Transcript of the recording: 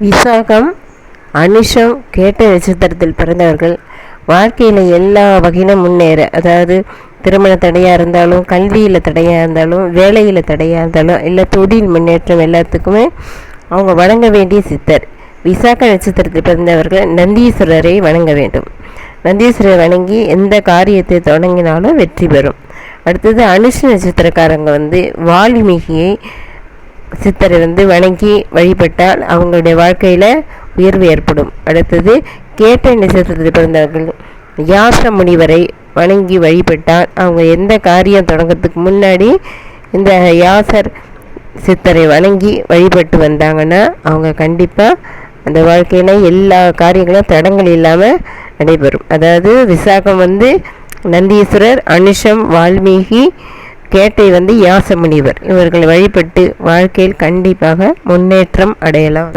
விசாகம் அனுஷம் கேட்ட நட்சத்திரத்தில் பிறந்தவர்கள் வாழ்க்கையில் எல்லா வகையிலும் முன்னேற. அதாவது திருமண தடையாக இருந்தாலும் கல்வியில் தடையாக இருந்தாலும் வேலையில் தடையாக இருந்தாலும் இல்லை தொழில் முன்னேற்றம் எல்லாத்துக்குமே அவங்க வணங்க வேண்டிய சித்தர். விசாக நட்சத்திரத்தில் பிறந்தவர்கள் நந்தீஸ்வரரை வணங்க வேண்டும். நந்தீஸ்வரரை வணங்கி எந்த காரியத்தை தொடங்கினாலும் வெற்றி பெறும். அடுத்தது அனுஷ நட்சத்திரக்காரங்க வந்து வால்மீகியை சித்தரை வந்து வணங்கி வழிபட்டால் அவங்களுடைய வாழ்க்கையில் உயர்வு ஏற்படும். அடுத்தது கேட்ட நட்சத்திரத்தில் பிறந்தவர்கள். யாச முனிவரை வணங்கி வழிபட்டால் அவங்க எந்த காரியம் தொடங்கிறதுக்கு முன்னாடி இந்த யாசர் சித்தரை வணங்கி வழிபட்டு வந்தாங்கன்னா அவங்க கண்டிப்பாக அந்த வாழ்க்கையில் எல்லா காரியங்களும் தடங்கள் இல்லாமல் நடைபெறும். அதாவது விசாகம் வந்து நந்தீஸ்வரர் அனுஷம் வால்மீகி கேட்டை வந்து யாசமுனிவர் இவர்களை வழிபட்டு வாழ்க்கையில் கண்டிப்பாக முன்னேற்றம் அடையலாம்.